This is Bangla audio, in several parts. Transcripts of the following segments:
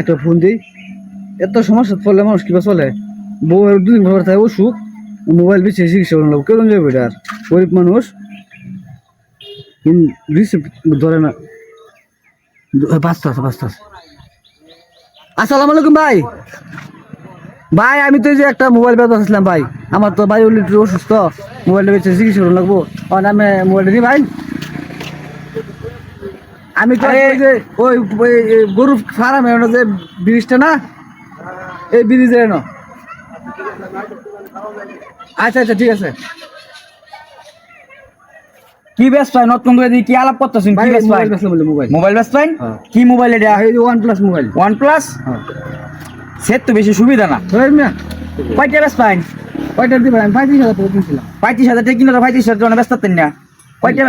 একটা ফোন দিই। এত সমস্যা পড়লে মানুষ কিবা চলে? বউয়ের দুদিন পর থাকে অসুখ, মোবাইল বেশি চিকিৎসা করলাম কেউ যাবে আর। গরিব মানুষ রিসিভ ধরে না। পাঁচটা আছে আসসালামু আলাইকুম ভাই। ভাই, আমি তো যে একটা মোবাইল ব্যবসা আসলাম ভাই। আমার তো ভাই অসুস্থ, মোবাইলটা বেঁচে চিকিৎসা করুন লাগবো আমি মোবাইলটা দিই ভাই। আমি যে ওই গরু ফার্মে যে ব্রিজটা না এই ব্রিজে না আচ্ছা আচ্ছা ঠিক আছে। কি ব্যস্ত হয়? নতুন করে কি আলাপ করতেছেন? কি মোবাইল ব্যস্ত হয়? হ্যাঁ। কি মোবাইল এটা? OnePlus mobile. ওয়ান প্লাস হ্যাঁ। সেট তো বেশি সুবিধা না। কয়টা ব্যস্ত হয়? কয়টা দিবেন আমি পঁয়ত্রিশ হাজার টাকা কিনছিলাম পঁয়ত্রিশ হাজার টাকা কিনে পঁয়ত্রিশ হাজার টাকা ব্যস্ত না। কয়টা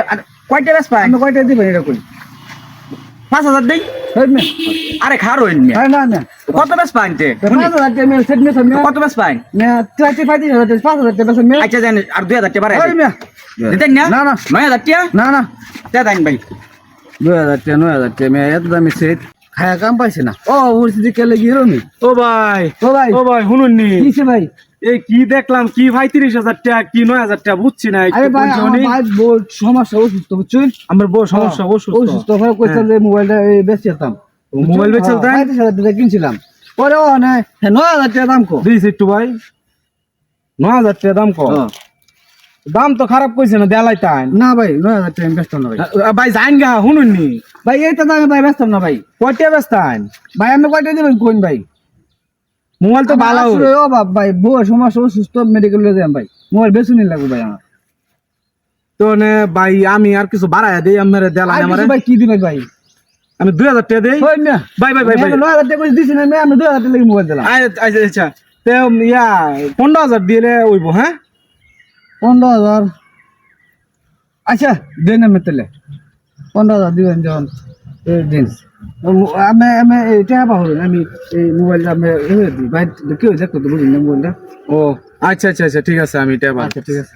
কয়টা ব্যস্ত হয়? আপনি কয়টা দিবেন এটা কই পাঁচ হাজার দেই? আরে খারো কত বেশ পাইন কত বেশ পাইন আচ্ছা জানি আর দুই হাজার টাকা দিতেন না। না নয় না না। তা দেন ভাই। দুই হাজার টাকা নয় হাজার টাকা এত দামি সেট। খায়া কাম পাইছে না? ও ওর দিকে লেগে ও ভাই। ও ভাই ও ভাই শুনুন নি। ভাই? এই কি দেখলাম? কি ভাই তিরিশ হাজার টাকা কি নয় হাজার টাকা বুঝছি না সমস্যা অসুস্থ বুঝছেন? আমার বউ সমস্যা অসুস্থ। অসুস্থ হয়ে। কইতাম যে মোবাইলটা বেচে যেতাম মোবাইল বেচে? হাজার টাকা কিনছিলাম। পরে ও না হ্যাঁ, নয় হাজার টাকা দাম কো। দিস একটু ভাই। নয় হাজার টাকা দাম কম দাম তো খারাপ কইছে না দেলাই তাই। না ভাই নয় হাজার টাকা ব্যস্ত না ভাই। ভাই জাইন গা শুনুন নি। ভাই এইটা দামে ভাই ব্যস্ত না ভাই। কয়টা ব্যস্ত ভাই আমি কয়টা দেবেন কোন ভাই? মোবাইল তো ভালো। ও বাপ ভাই বউ সমস্যা অসুস্থ মেডিকেল যাম ভাই। মোবাইল বেশি নিয়ে লাগবে ভাই আমার। তো নে ভাই আমি আর কিছু বাড়ায় দেই আমার আর আমার। ভাই কি দিবেন ভাই? আমি দুই হাজার টাকা দেই। ওই না ভাই ভাই ভাই ভাই। আমি নয় হাজার টাকা করে দিছি না আমি দুই হাজার টাকা লাগি মোবাইল দিলাম। আচ্ছা আচ্ছা আচ্ছা। তে ইয়া পনেরো হাজার দিলে ওইব হ্যাঁ? পনেরো হাজার। আচ্ছা দিন আমি তাহলে। পনেরো হাজার দিবেন যখন এই আমি আমি এটা পাহলেন আমি এই মোবাইলটা আমি দিই ভাই কেউ দেখো তো বুঝুন না মোবাইলটা ও আচ্ছা আচ্ছা আচ্ছা ঠিক আছে আমি এটা আচ্ছা ঠিক আছে।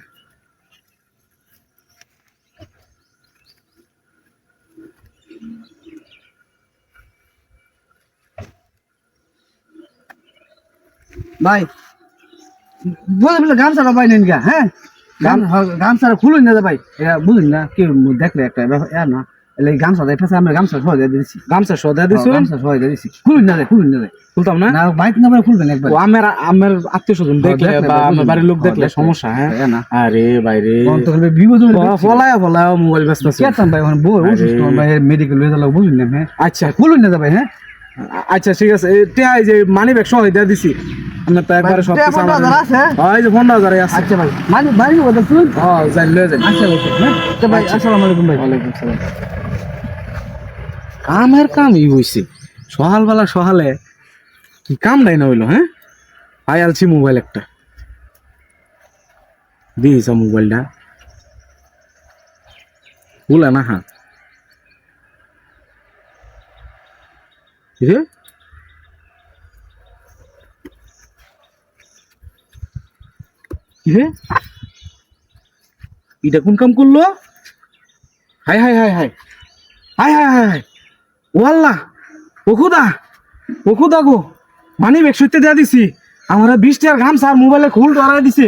ভাই বলে বলে গামছাটা পাই নেন গা হ্যাঁ? গাম গামছাটা খুলুন না ভাই। বুঝুন না কেউ দেখলে একটা না। গামছা দেয় ফেসে আমরা গামছা সহ দিয়ে দিচ্ছি গামছা সদা দিছো গামছা সহ দিয়ে দিচ্ছি খুলুন না রে খুলুন না রে খুলতাম না না বাইক না ভাই খুলবেন একবার ও আমার আমার আত্মীয় স্বজন দেখলে দেখলে বা বা আমার বাড়ির লোক হ্যাঁ, দেখলে। সমস্যা হ্যাঁ হ্যাঁ আরে বাইরে অন্তত হলে দেখছি। ফলায় ফলায় মোবাইল ব্যস্ত আছে কেতাম ভাই এখন বউ অসুস্থ ভাই মেডিকেল বুঝুন না হ্যাঁ আচ্ছা খুলুন না ভাই হ্যাঁ আচ্ছা ঠিক আছে এটা যে মানি ব্যাগ সহ দিয়ে দিছি আমরা তো একবারে সব কিছু পনেরো আছে? হয় যে পনেরো হাজার আছে আচ্ছা ভাই মানে বাড়ি কথা শুন হ্যাঁ যাই লয়ে যাই আচ্ছা ভাই হ্যাঁ ভাই আসসালামু আলাইকুম ভাই ওয়ালাইকুম সালাম কামের কামই হইছে। সকালবেলা সকালে কি কাম নাই না হইল হ্যাঁ? আই আলছি মোবাইল একটা। দিয়েছ মোবাইলটা। বলে না হ্যাঁ রে এটা কোন কাম করল? হাই হাই হাই হাই। হাই হাই হাই হাই। ও আল্লাহ ও খুদা ও খুদা গো। মানি ব্যাগ সত্যি দেয়া দিছি। আমার বিশ টাকার গামছা আর মোবাইলে খুল ধরা দিছে।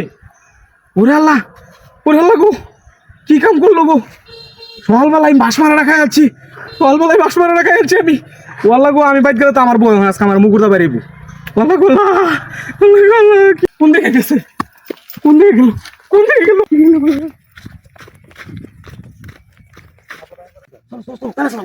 ওরে আল্লাহ ওরে আল্লাহ গো, কি কাম করল গো? সকালবেলায় বাস মারা রাখা যাচ্ছি সকালবেলায় বাস মারা রাখা যাচ্ছি আমি। ও আল্লাহ গো, আমি বাইক গেলে তো আমার বই আজকে আমার মুকুরদা বাড়িব আল্লাহ গো কোন দিকে গেছে? কোন দিকে গেল?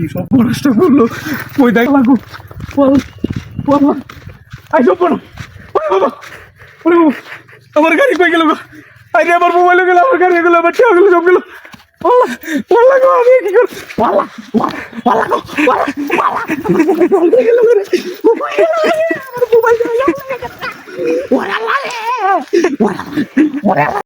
কি সব পরাস্তা করল? ওই দেখ লাগু আই সব পড়ো ওরে বাবা ওরে বাবা। আমার গাড়ি কই গেল গো? আরে আমার মোবাইলও গেল, আমার গাড়ি গেল, আমার টিয়া গেল, সব গেল। ওরা লাগে ওরা